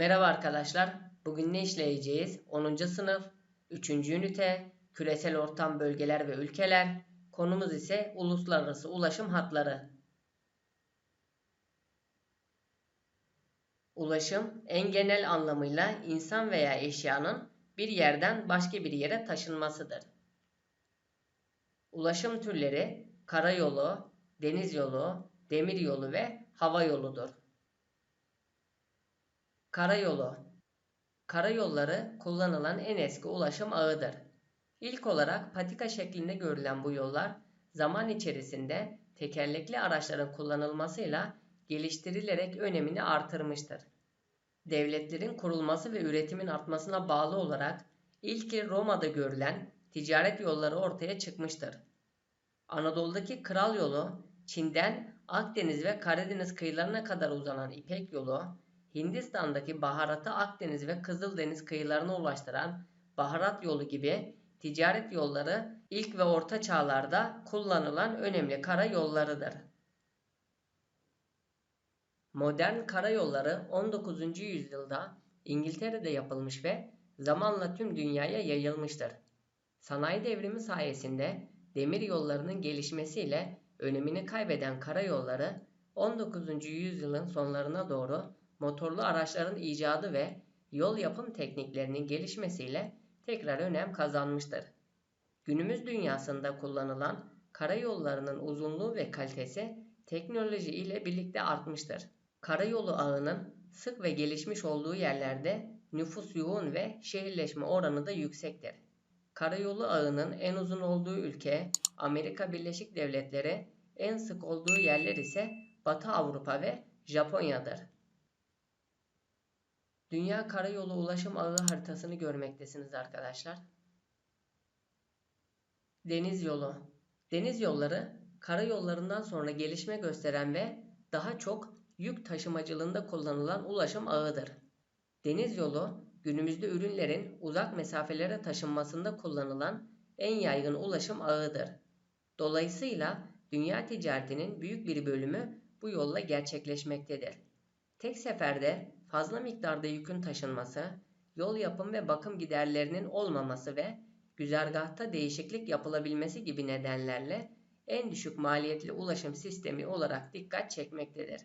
Merhaba arkadaşlar. Bugün ne işleyeceğiz? 10. sınıf 3. ünite küresel ortam bölgeler ve ülkeler. Konumuz ise uluslararası ulaşım hatları. Ulaşım en genel anlamıyla insan veya eşyanın bir yerden başka bir yere taşınmasıdır. Ulaşım türleri karayolu, deniz yolu, demir yolu ve hava yoludur. Karayolu Karayolları kullanılan en eski ulaşım ağıdır. İlk olarak patika şeklinde görülen bu yollar zaman içerisinde tekerlekli araçların kullanılmasıyla geliştirilerek önemini artırmıştır. Devletlerin kurulması ve üretimin artmasına bağlı olarak ilki Roma'da görülen ticaret yolları ortaya çıkmıştır. Anadolu'daki Kral Yolu, Çin'den Akdeniz ve Karadeniz kıyılarına kadar uzanan İpek Yolu, Hindistan'daki baharatı Akdeniz ve Kızıldeniz kıyılarına ulaştıran baharat yolu gibi ticaret yolları ilk ve orta çağlarda kullanılan önemli karayollarıdır. Modern karayolları 19. yüzyılda İngiltere'de yapılmış ve zamanla tüm dünyaya yayılmıştır. Sanayi devrimi sayesinde demir yollarının gelişmesiyle önemini kaybeden karayolları 19. yüzyılın sonlarına doğru motorlu araçların icadı ve yol yapım tekniklerinin gelişmesiyle tekrar önem kazanmıştır. Günümüz dünyasında kullanılan karayollarının uzunluğu ve kalitesi teknoloji ile birlikte artmıştır. Karayolu ağının sık ve gelişmiş olduğu yerlerde nüfus yoğun ve şehirleşme oranı da yüksektir. Karayolu ağının en uzun olduğu ülke Amerika Birleşik Devletleri, en sık olduğu yerler ise Batı Avrupa ve Japonya'dır. Dünya Karayolu Ulaşım Ağı haritasını görmektesiniz arkadaşlar. Deniz yolu. Deniz yolları karayollarından sonra gelişme gösteren ve daha çok yük taşımacılığında kullanılan ulaşım ağıdır. Deniz yolu günümüzde ürünlerin uzak mesafelere taşınmasında kullanılan en yaygın ulaşım ağıdır. Dolayısıyla dünya ticaretinin büyük bir bölümü bu yolla gerçekleşmektedir. Tek seferde fazla miktarda yükün taşınması, yol yapım ve bakım giderlerinin olmaması ve güzergahta değişiklik yapılabilmesi gibi nedenlerle en düşük maliyetli ulaşım sistemi olarak dikkat çekmektedir.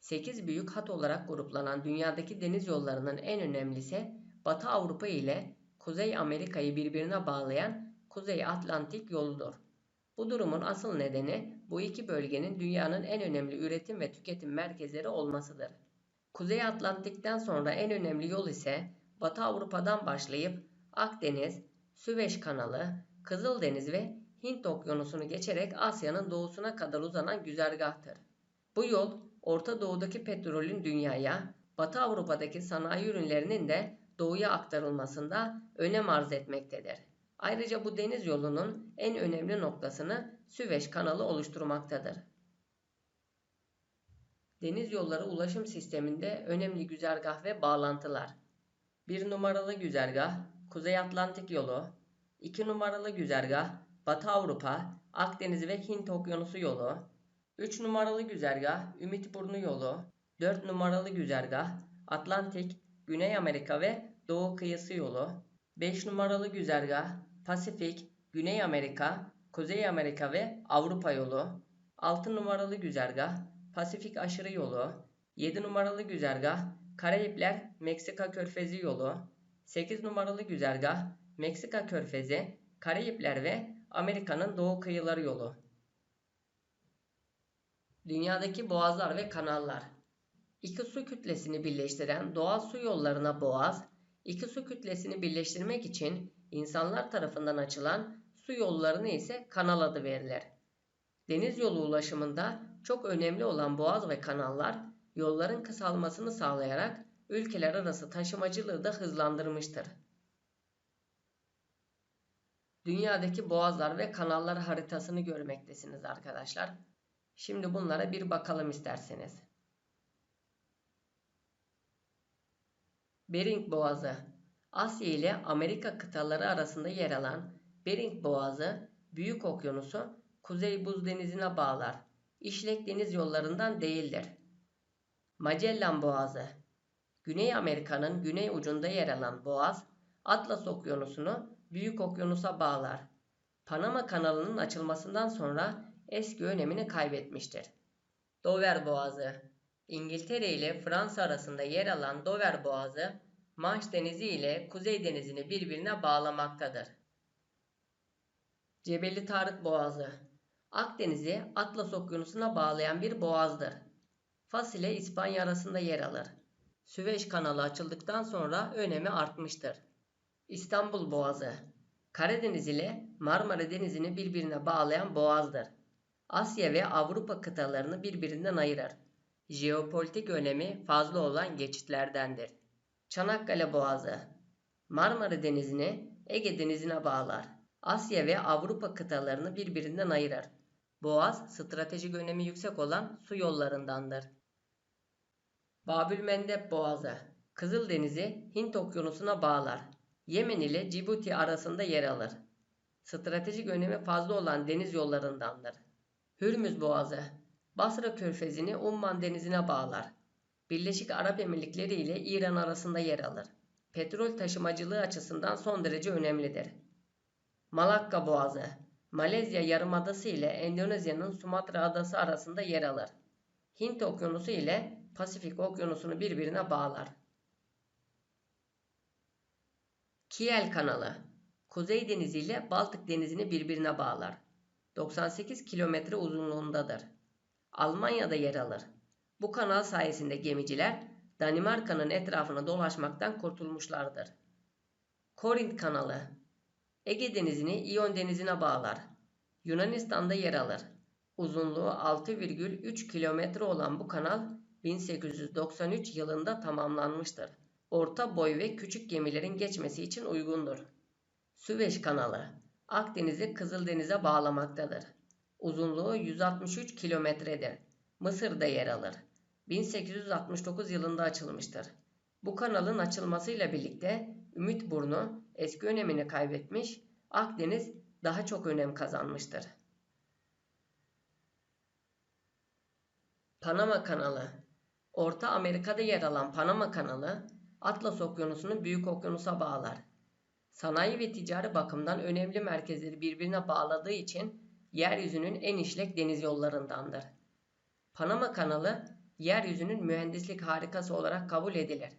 8 büyük hat olarak gruplanan dünyadaki deniz yollarının en önemlisi Batı Avrupa ile Kuzey Amerika'yı birbirine bağlayan Kuzey Atlantik yoludur. Bu durumun asıl nedeni bu iki bölgenin dünyanın en önemli üretim ve tüketim merkezleri olmasıdır. Kuzey Atlantik'ten sonra en önemli yol ise Batı Avrupa'dan başlayıp Akdeniz, Süveyş kanalı, Kızıldeniz ve Hint okyanusunu geçerek Asya'nın doğusuna kadar uzanan güzergahtır. Bu yol Orta Doğu'daki petrolün dünyaya, Batı Avrupa'daki sanayi ürünlerinin de doğuya aktarılmasında önem arz etmektedir. Ayrıca bu deniz yolunun en önemli noktasını Süveyş kanalı oluşturmaktadır. Deniz yolları ulaşım sisteminde önemli güzergah ve bağlantılar. 1 numaralı güzergah Kuzey Atlantik yolu, 2 numaralı güzergah Batı Avrupa, Akdeniz ve Hint Okyanusu yolu, 3 numaralı güzergah Ümitburnu yolu, 4 numaralı güzergah Atlantik, Güney Amerika ve Doğu kıyısı yolu, 5 numaralı güzergah Pasifik, Güney Amerika, Kuzey Amerika ve Avrupa yolu, 6 numaralı güzergah Pasifik aşırı yolu, 7 numaralı güzergah Karayipler Meksika Körfezi yolu, 8 numaralı güzergah Meksika Körfezi, Karayipler ve Amerika'nın doğu kıyıları yolu. Dünyadaki boğazlar ve kanallar. İki su kütlesini birleştiren doğal su yollarına boğaz, iki su kütlesini birleştirmek için insanlar tarafından açılan su yollarına ise kanal adı verilir. Deniz yolu ulaşımında çok önemli olan boğaz ve kanallar yolların kısalmasını sağlayarak ülkeler arası taşımacılığı da hızlandırmıştır. Dünyadaki boğazlar ve kanallar haritasını görmektesiniz arkadaşlar. Şimdi bunlara bir bakalım isterseniz. Bering Boğazı Asya ile Amerika kıtaları arasında yer alan Bering Boğazı, Büyük Okyanusu Kuzey Buz Denizi'ne bağlar. İşlek deniz yollarından değildir. Magellan Boğazı Güney Amerika'nın güney ucunda yer alan boğaz, Atlas Okyanusu'nu Büyük Okyanus'a bağlar. Panama kanalının açılmasından sonra eski önemini kaybetmiştir. Dover Boğazı İngiltere ile Fransa arasında yer alan Dover Boğazı, Manş Denizi ile Kuzey Denizi'ni birbirine bağlamaktadır. Cebeli Tarık Boğazı Akdeniz'i Atlas Okyanusu'na bağlayan bir boğazdır. Fas ile İspanya arasında yer alır. Süveyş kanalı açıldıktan sonra önemi artmıştır. İstanbul Boğazı Karadeniz ile Marmara Denizi'ni birbirine bağlayan boğazdır. Asya ve Avrupa kıtalarını birbirinden ayırır. Jeopolitik önemi fazla olan geçitlerdendir. Çanakkale Boğazı Marmara Denizi'ni Ege Denizi'ne bağlar. Asya ve Avrupa kıtalarını birbirinden ayırır. Boğaz, stratejik önemi yüksek olan su yollarındandır. Babülmendeb Boğazı Kızıldenizi Hint Okyanusu'na bağlar. Yemen ile Cibuti arasında yer alır. Stratejik önemi fazla olan deniz yollarındandır. Hürmüz Boğazı Basra Körfezi'ni Umman Denizi'ne bağlar. Birleşik Arap Emirlikleri ile İran arasında yer alır. Petrol taşımacılığı açısından son derece önemlidir. Malakka Boğazı Malezya Yarımadası ile Endonezya'nın Sumatra Adası arasında yer alır. Hint Okyanusu ile Pasifik Okyanusu'nu birbirine bağlar. Kiel Kanalı Kuzey Denizi ile Baltık Denizi'ni birbirine bağlar. 98 kilometre uzunluğundadır. Almanya'da yer alır. Bu kanal sayesinde gemiciler Danimarka'nın etrafına dolaşmaktan kurtulmuşlardır. Korint Kanalı Ege Denizi'ni İyon Denizi'ne bağlar. Yunanistan'da yer alır. Uzunluğu 6,3 kilometre olan bu kanal 1893 yılında tamamlanmıştır. Orta boy ve küçük gemilerin geçmesi için uygundur. Süveyş Kanalı Akdeniz'i Kızıldeniz'e bağlamaktadır. Uzunluğu 163 kilometredir. Mısır'da yer alır. 1869 yılında açılmıştır. Bu kanalın açılmasıyla birlikte Ümit Burnu eski önemini kaybetmiş, Akdeniz daha çok önem kazanmıştır. Panama Kanalı Orta Amerika'da yer alan Panama Kanalı, Atlas Okyanusu'nu Büyük Okyanus'a bağlar. Sanayi ve ticari bakımdan önemli merkezleri birbirine bağladığı için yeryüzünün en işlek deniz yollarındandır. Panama Kanalı, yeryüzünün mühendislik harikası olarak kabul edilir.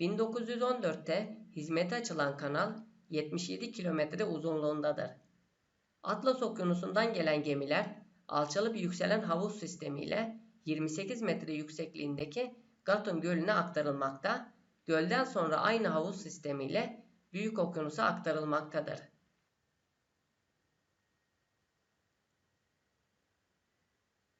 1914'te hizmete açılan kanal 77 kilometre uzunluğundadır. Atlas Okyanusu'ndan gelen gemiler alçalıp yükselen havuz sistemiyle 28 metre yüksekliğindeki Gatun Gölü'ne aktarılmakta, gölden sonra aynı havuz sistemiyle Büyük Okyanus'a aktarılmaktadır.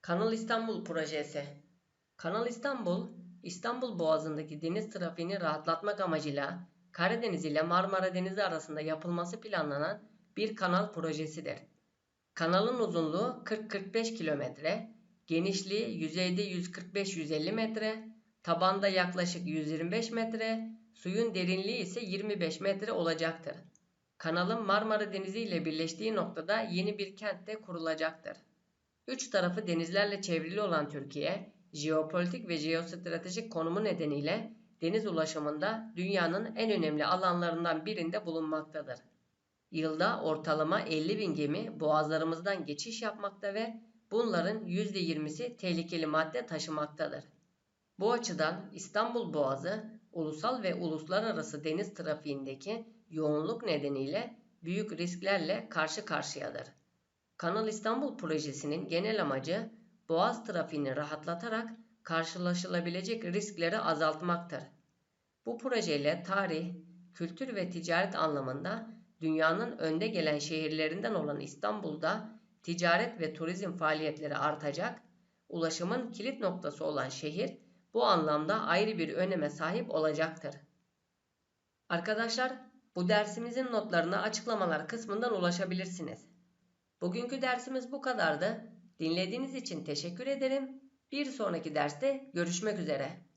Kanal İstanbul Projesi Kanal İstanbul, İstanbul Boğazı'ndaki deniz trafiğini rahatlatmak amacıyla Karadeniz ile Marmara Denizi arasında yapılması planlanan bir kanal projesidir. Kanalın uzunluğu 40-45 kilometre, genişliği yüzeyde 145-150 metre, tabanda yaklaşık 125 metre, suyun derinliği ise 25 metre olacaktır. Kanalın Marmara Denizi ile birleştiği noktada yeni bir kent de kurulacaktır. Üç tarafı denizlerle çevrili olan Türkiye, jeopolitik ve jeostratejik konumu nedeniyle deniz ulaşımında dünyanın en önemli alanlarından birinde bulunmaktadır. Yılda ortalama 50 bin gemi boğazlarımızdan geçiş yapmakta ve bunların %20'si tehlikeli madde taşımaktadır. Bu açıdan İstanbul Boğazı ulusal ve uluslararası deniz trafiğindeki yoğunluk nedeniyle büyük risklerle karşı karşıyadır. Kanal İstanbul projesinin genel amacı boğaz trafiğini rahatlatarak karşılaşılabilecek riskleri azaltmaktır. Bu projeyle tarih, kültür ve ticaret anlamında dünyanın önde gelen şehirlerinden olan İstanbul'da ticaret ve turizm faaliyetleri artacak, ulaşımın kilit noktası olan şehir bu anlamda ayrı bir öneme sahip olacaktır. Arkadaşlar, bu dersimizin notlarına açıklamalar kısmından ulaşabilirsiniz. Bugünkü dersimiz bu kadardı. Dinlediğiniz için teşekkür ederim. Bir sonraki derste görüşmek üzere.